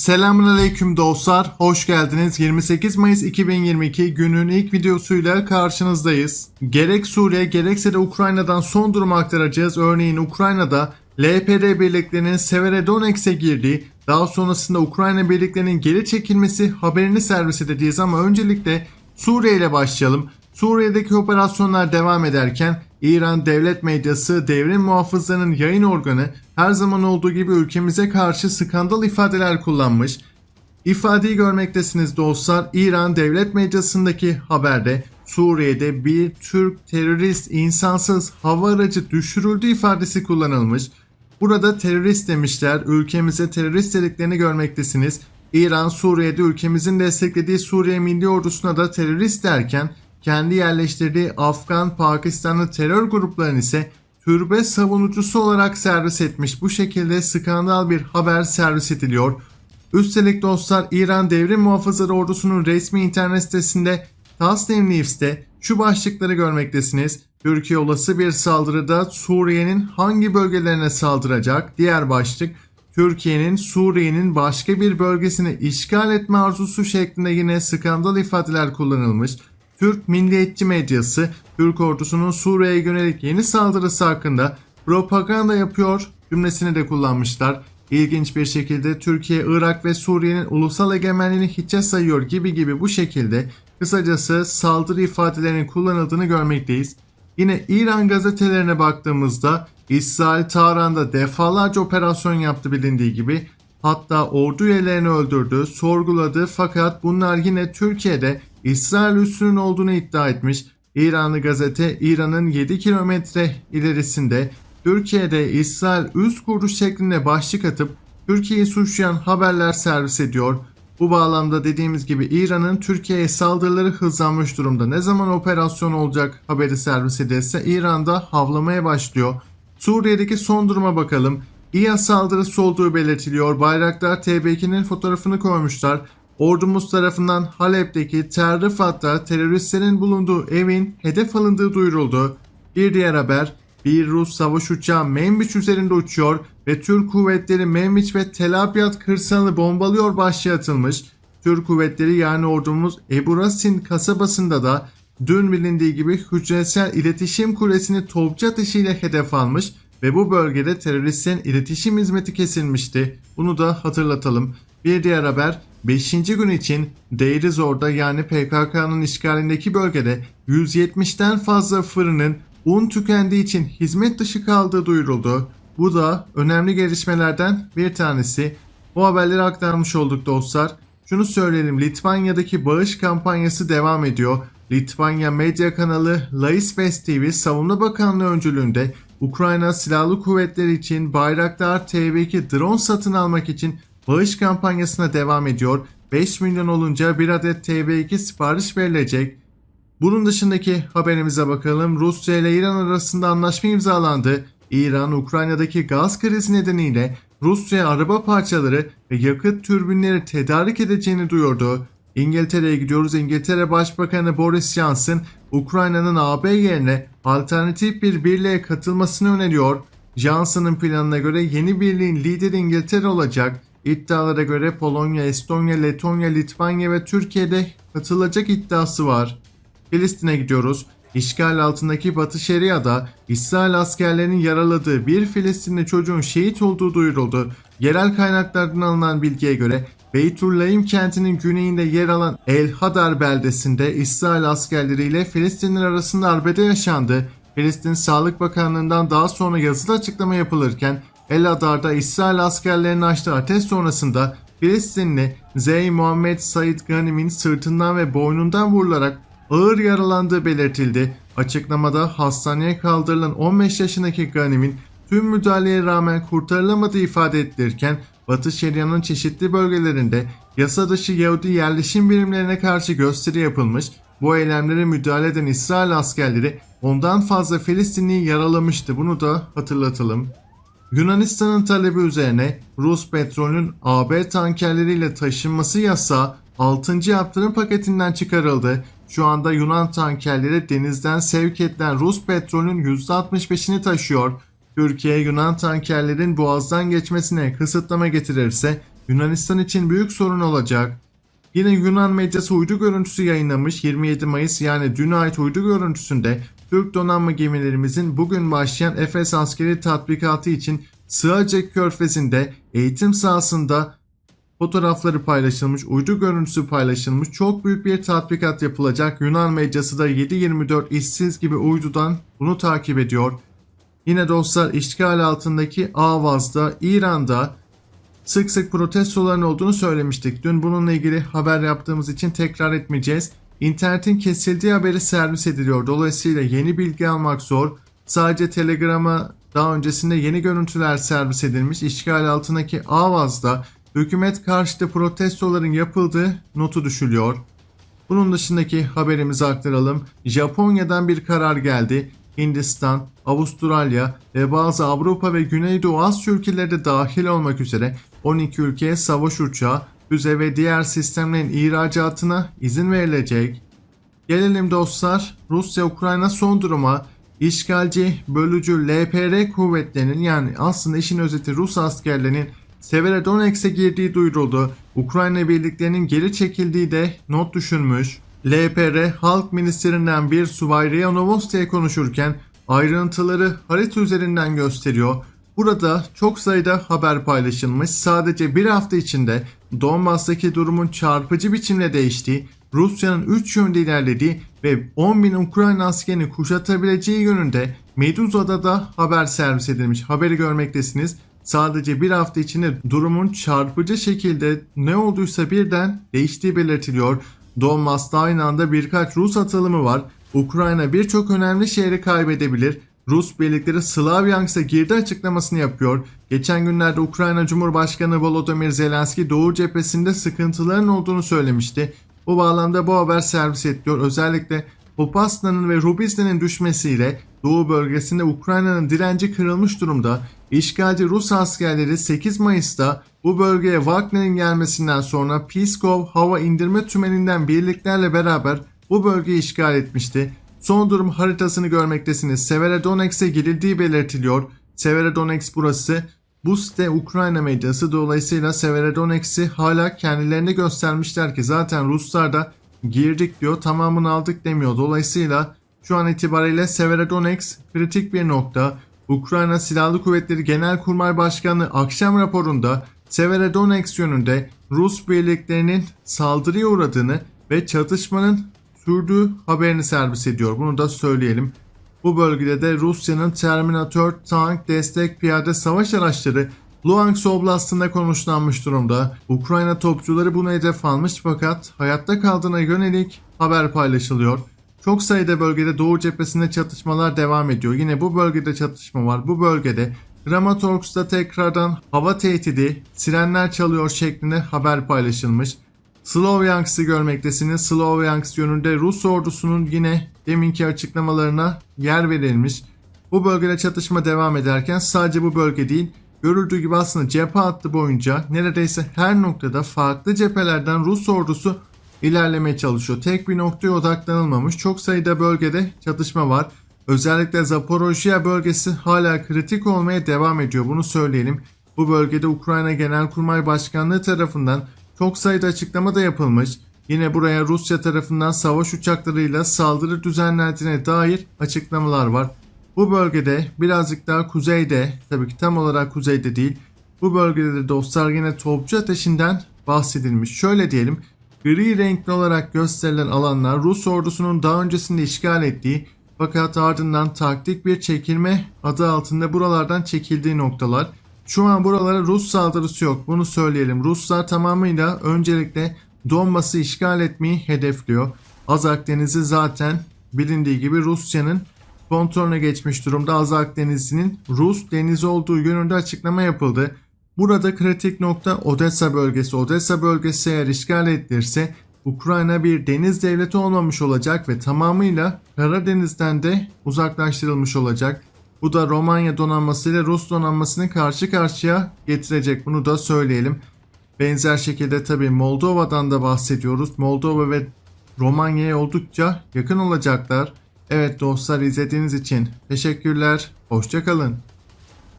Selamünaleyküm dostlar, hoş geldiniz. 28 Mayıs 2022 günün ilk videosuyla karşınızdayız. Gerek Suriye gerekse de Ukrayna'dan son durumu aktaracağız. Örneğin Ukrayna'da LPR birliklerinin Severodonetsk'e girdiği, daha sonrasında Ukrayna birliklerinin geri çekilmesi haberini servis edeceğiz ama öncelikle Suriye ile başlayalım. Suriye'deki operasyonlar devam ederken İran devlet medyası devrim muhafızlarının yayın organı her zaman olduğu gibi ülkemize karşı skandal ifadeler kullanmış. İfadeyi görmektesiniz dostlar. İran devlet medyasındaki haberde Suriye'de bir Türk terörist insansız hava aracı düşürüldü ifadesi kullanılmış. Burada terörist demişler. Ülkemize terörist dediklerini görmektesiniz. İran Suriye'de ülkemizin desteklediği Suriye Milli Ordusu'na da terörist derken kendi yerleştirdiği Afgan, Pakistanlı terör gruplarını ise türbe savunucusu olarak servis etmiş. Bu şekilde skandal bir haber servis ediliyor. Üstelik dostlar İran Devrim Muhafızları Ordusu'nun resmi internet sitesinde Tasnim News'te şu başlıkları görmektesiniz. Türkiye olası bir saldırıda Suriye'nin hangi bölgelerine saldıracak? Diğer başlık Türkiye'nin Suriye'nin başka bir bölgesini işgal etme arzusu şeklinde yine skandal ifadeler kullanılmış. Türk milliyetçi medyası Türk ordusunun Suriye'ye yönelik yeni saldırısı hakkında propaganda yapıyor cümlesini de kullanmışlar. İlginç bir şekilde Türkiye, Irak ve Suriye'nin ulusal egemenliğini hiçe sayıyor gibi gibi bu şekilde kısacası saldırı ifadelerinin kullanıldığını görmekteyiz. Yine İran gazetelerine baktığımızda İsrail Tahran'da defalarca operasyon yaptı bilindiği gibi hatta ordu üyelerini öldürdü, sorguladı fakat bunlar yine Türkiye'de İsrail üssünün olduğunu iddia etmiş. İranlı gazete İran'ın 7 kilometre ilerisinde Türkiye'de İsrail üs kurdu şeklinde başlık atıp Türkiye'yi suçlayan haberler servis ediyor. Bu bağlamda dediğimiz gibi İran'ın Türkiye'ye saldırıları hızlanmış durumda. Ne zaman operasyon olacak haberi servis edilse İran'da havlamaya başlıyor. Suriye'deki son duruma bakalım. İHA saldırısı olduğu belirtiliyor. Bayraktar TB2'nin fotoğrafını koymuşlar. Ordumuz tarafından Halep'teki Tel Rıfat'ta teröristlerin bulunduğu evin hedef alındığı duyuruldu. Bir diğer haber bir Rus savaş uçağı Menbiç üzerinde uçuyor ve Türk kuvvetleri Menbiç ve Tel Abyad kırsalını bombalıyor başlığı atılmış. Türk kuvvetleri yani ordumuz Eburasin kasabasında da dün bilindiği gibi hücresel iletişim kulesini topçu atışıyla hedef almış ve bu bölgede teröristlerin iletişim hizmeti kesilmişti. Bunu da hatırlatalım. Bir diğer haber 5. gün için Deirizor'da yani PKK'nın işgalindeki bölgede 170'ten fazla fırının un tükendiği için hizmet dışı kaldığı duyuruldu. Bu da önemli gelişmelerden bir tanesi. Bu haberleri aktarmış olduk dostlar. Şunu söyleyelim Litvanya'daki bağış kampanyası devam ediyor. Litvanya medya kanalı Laisves TV Savunma Bakanlığı öncülüğünde Ukrayna Silahlı Kuvvetleri için Bayraktar TB2 drone satın almak için bağış kampanyasına devam ediyor. 5 milyon olunca bir adet TB2 sipariş verilecek. Bunun dışındaki haberimize bakalım. Rusya ile İran arasında anlaşma imzalandı. İran, Ukrayna'daki gaz krizi nedeniyle Rusya'ya araba parçaları ve yakıt türbinleri tedarik edeceğini duyurdu. İngiltere'ye gidiyoruz. İngiltere Başbakanı Boris Johnson, Ukrayna'nın AB yerine alternatif bir birliğe katılmasını öneriyor. Johnson'ın planına göre yeni birliğin lideri İngiltere olacak. İddialara göre Polonya, Estonya, Letonya, Litvanya ve Türkiye'de katılacak iddiası var. Filistin'e gidiyoruz. İşgal altındaki Batı Şeria'da İsrail askerlerinin yaraladığı bir Filistinli çocuğun şehit olduğu duyuruldu. Yerel kaynaklardan alınan bilgiye göre Beytüllaim kentinin güneyinde yer alan El Hadar beldesinde İsrail askerleriyle Filistinliler arasında arbede yaşandı. Filistin Sağlık Bakanlığı'ndan daha sonra yazılı açıklama yapılırken El Hadar'da İsrail askerlerinin açtığı ateş sonrasında Filistinli Zey Muhammed Said Ghanim'in sırtından ve boynundan vurularak ağır yaralandığı belirtildi. Açıklamada hastaneye kaldırılan 15 yaşındaki Ghanim'in tüm müdahaleye rağmen kurtarılamadığı ifade edilirken Batı Şeria'nın çeşitli bölgelerinde yasa dışı Yahudi yerleşim birimlerine karşı gösteri yapılmış. Bu eylemlere müdahale eden İsrail askerleri ondan fazla Filistinliyi yaralamıştı. Bunu da hatırlatalım. Yunanistan'ın talebi üzerine Rus petrolün AB tankerleriyle taşınması yasağı 6. yaptırım paketinden çıkarıldı. Şu anda Yunan tankerleri denizden sevk edilen Rus petrolün %65'ini taşıyor. Türkiye Yunan tankerlerin boğazdan geçmesine kısıtlama getirirse Yunanistan için büyük sorun olacak. Yine Yunan medyası uydu görüntüsü yayınlamış 27 Mayıs yani dün ait uydu görüntüsünde Türk donanma gemilerimizin bugün başlayan Efes askeri tatbikatı için Sığacak Körfezi'nde eğitim sahasında fotoğrafları paylaşılmış, uydu görüntüsü paylaşılmış. Çok büyük bir tatbikat yapılacak. Yunan medyası da 7-24 işsiz gibi uydudan bunu takip ediyor. Yine dostlar işgal altındaki Avaz'da, İran'da sık sık protestoların olduğunu söylemiştik. Dün bununla ilgili haber yaptığımız için tekrar etmeyeceğiz. İnternetin kesildiği haberi servis ediliyor. Dolayısıyla yeni bilgi almak zor. Sadece Telegram'a daha öncesinde yeni görüntüler servis edilmiş. İşgal altındaki Avaz'da hükümet karşıtı protestoların yapıldığı notu düşülüyor. Bunun dışındaki haberimizi aktaralım. Japonya'dan bir karar geldi. Hindistan, Avustralya ve bazı Avrupa ve Güneydoğu Asya ülkeleri de dahil olmak üzere 12 ülkeye savaş uçağı, füze ve diğer sistemlerin ihracatına izin verilecek. Gelelim dostlar Rusya-Ukrayna son duruma. İşgalci, bölücü LPR kuvvetlerinin yani aslında işin özeti Rus askerlerinin Severodonetsk'e girdiği duyuruldu. Ukrayna birliklerinin geri çekildiği de not düşülmüş. LPR Halk Ministerinden bir subay Ria Novosti'ye konuşurken ayrıntıları harita üzerinden gösteriyor. Burada çok sayıda haber paylaşılmış. Sadece bir hafta içinde Donbass'taki durumun çarpıcı biçimde değiştiği, Rusya'nın 3 yönde ilerlediği ve 10 bin Ukrayna askerini kuşatabileceği yönünde Meduza'da da haber servis edilmiş. Haberi görmektesiniz. Sadece bir hafta içinde durumun çarpıcı şekilde ne olduysa birden değiştiği belirtiliyor. Donbass'ta aynı anda birkaç Rus atılımı var. Ukrayna birçok önemli şehri kaybedebilir. Rus birlikleri Slavyansk'a girdi açıklamasını yapıyor. Geçen günlerde Ukrayna Cumhurbaşkanı Volodymyr Zelenski Doğu cephesinde sıkıntıların olduğunu söylemişti. Bu bağlamda bu haber servis ediliyor. Özellikle Popasna'nın ve Rubizne'nin düşmesiyle Doğu bölgesinde Ukrayna'nın direnci kırılmış durumda. İşgalci Rus askerleri 8 Mayıs'ta bu bölgeye Wagner'in gelmesinden sonra Pskov hava indirme tümeninden birliklerle beraber bu bölgeyi işgal etmişti. Son durum haritasını görmektesiniz. Severodonetsk'e girildiği belirtiliyor. Severodonetsk burası. Bu site Ukrayna medyası dolayısıyla Severodonetsk'i hala kendilerine göstermişler ki zaten Ruslar da girdik diyor tamamını aldık demiyor. Dolayısıyla şu an itibariyle Severodonetsk kritik bir nokta. Ukrayna Silahlı Kuvvetleri Genelkurmay Başkanı akşam raporunda Severodonetsk yönünde Rus birliklerinin saldırıya uğradığını ve çatışmanın sürdüğü haberini servis ediyor. Bunu da söyleyelim. Bu bölgede de Rusya'nın Terminator tank destek piyade savaş araçları Luhansk Oblast'ında konuşlanmış durumda. Ukrayna topçuları bunu hedef almış fakat hayatta kaldığına yönelik haber paylaşılıyor. Çok sayıda bölgede Doğu cephesinde çatışmalar devam ediyor. Yine bu bölgede çatışma var. Bu bölgede Kramatorsk'ta tekrardan hava tehdidi, sirenler çalıyor şeklinde haber paylaşılmış. Slovyansk'ı görmektesiniz. Slovyansk yönünde Rus ordusunun yine deminki açıklamalarına yer verilmiş. Bu bölgede çatışma devam ederken sadece bu bölge değil, görüldüğü gibi aslında cephe hattı boyunca neredeyse her noktada farklı cephelerden Rus ordusu ilerlemeye çalışıyor. Tek bir noktaya odaklanılmamış. Çok sayıda bölgede çatışma var. Özellikle Zaporojye bölgesi hala kritik olmaya devam ediyor. Bunu söyleyelim. Bu bölgede Ukrayna Genelkurmay Başkanlığı tarafından çok sayıda açıklama da yapılmış. Yine buraya Rusya tarafından savaş uçaklarıyla saldırı düzenlendiğine dair açıklamalar var. Bu bölgede birazcık daha kuzeyde, tabii ki tam olarak kuzeyde değil, bu bölgede de dostlar yine topçu ateşinden bahsedilmiş. Şöyle diyelim, gri renkli olarak gösterilen alanlar Rus ordusunun daha öncesinde işgal ettiği fakat ardından taktik bir çekilme adı altında buralardan çekildiği noktalar. Şu an buralara Rus saldırısı yok. Bunu söyleyelim. Ruslar tamamıyla öncelikle Donbas'ı işgal etmeyi hedefliyor. Azak Denizi zaten bilindiği gibi Rusya'nın kontrolüne geçmiş durumda. Azak Denizi'nin Rus denizi olduğu yönünde açıklama yapıldı. Burada kritik nokta Odessa bölgesi. Odessa bölgesi eğer işgal edilirse Ukrayna bir deniz devleti olmamış olacak ve tamamıyla Karadeniz'den de uzaklaştırılmış olacak. Bu da Romanya donanması ile Rus donanmasını karşı karşıya getirecek. Bunu da söyleyelim. Benzer şekilde tabi Moldova'dan da bahsediyoruz. Moldova ve Romanya'ya oldukça yakın olacaklar. Evet dostlar izlediğiniz için teşekkürler. Hoşçakalın.